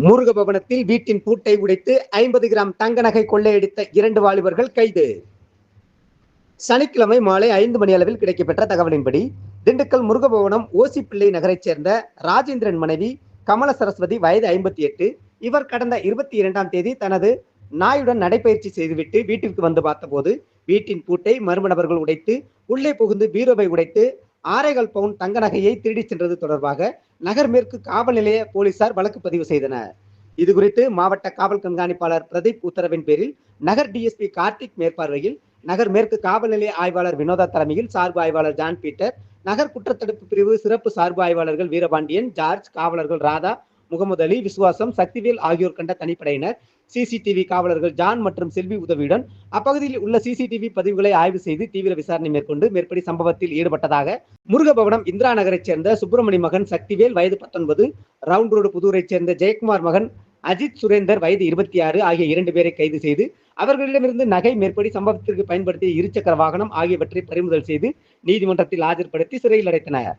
முருக பவனத்தில் வீட்டின் பூட்டை உடைத்து ஐம்பது கிராம் தங்க நகை கொள்ளையடித்த இரண்டு வாலிபர்கள் கைது. சனிக்கிழமை மாலை ஐந்து மணி அளவில் கிடைக்கப்பெற்ற தகவலின்படி திண்டுக்கல் முருகபவனம் ஓசிப்பிள்ளை நகரைச் சேர்ந்த ராஜேந்திரன் மனைவி கமல சரஸ்வதி வயது ஐம்பத்தி எட்டு. இவர் கடந்த இருபத்தி இரண்டாம் தேதி தனது நாயுடன் நடைபயிற்சி செய்துவிட்டு வீட்டிற்கு வந்து பார்த்தபோது வீட்டின் பூட்டை மர்ம நபர்கள் உடைத்து உள்ளே புகுந்து பீரோவை உடைத்து ஆரைகள் பவுன் தங்க நகையை திருடிச் சென்றது தொடர்பாக நகர் மேற்கு காவல் நிலைய போலீசார் வழக்கு பதிவு செய்தனர். இது குறித்து மாவட்ட காவல் கண்காணிப்பாளர் பிரதீப் உத்தரவின் பேரில் நகர் டிஎஸ்பி கார்த்திக் மேற்பார்வையில் நகர் மேற்கு காவல் நிலைய ஆய்வாளர் வினோதா தலைமையில் சார்பு ஆய்வாளர் ஜான் பீட்டர் நகர் குற்றத்தடுப்பு பிரிவு சிறப்பு சார்பு ஆய்வாளர்கள் வீரபாண்டியன் ஜார்ஜ் காவலர்கள் ராதா முகமது அலி விசுவாசம் சக்திவேல் ஆகியோர் கண்ட தனிப்படையினர். சிசிடிவி காவலர்கள் ஜான் மற்றும் செல்வி உதவியுடன் அப்பகுதியில் உள்ள சிசிடிவி பதிவுகளை ஆய்வு செய்து தீவிர விசாரணை மேற்கொண்டு மேற்படி சம்பவத்தில் ஈடுபட்டதாக முருகபவனம் இந்திரா நகரைச் சேர்ந்த சுப்பிரமணி மகன் சக்திவேல் வயது பத்தொன்பது ரவுண்ட் ரோடு புதூரைச் சேர்ந்த ஜெயக்குமார் மகன் அஜித் சுரேந்தர் வயது இருபத்தி ஆறு ஆகிய இரண்டு பேரை கைது செய்து அவர்களிடமிருந்து நகை மேற்படி சம்பவத்திற்கு பயன்படுத்திய இருசக்கர வாகனம் ஆகியவற்றை பறிமுதல் செய்து நீதிமன்றத்தில் ஆஜர்படுத்தி சிறையில் அடைத்தனர்.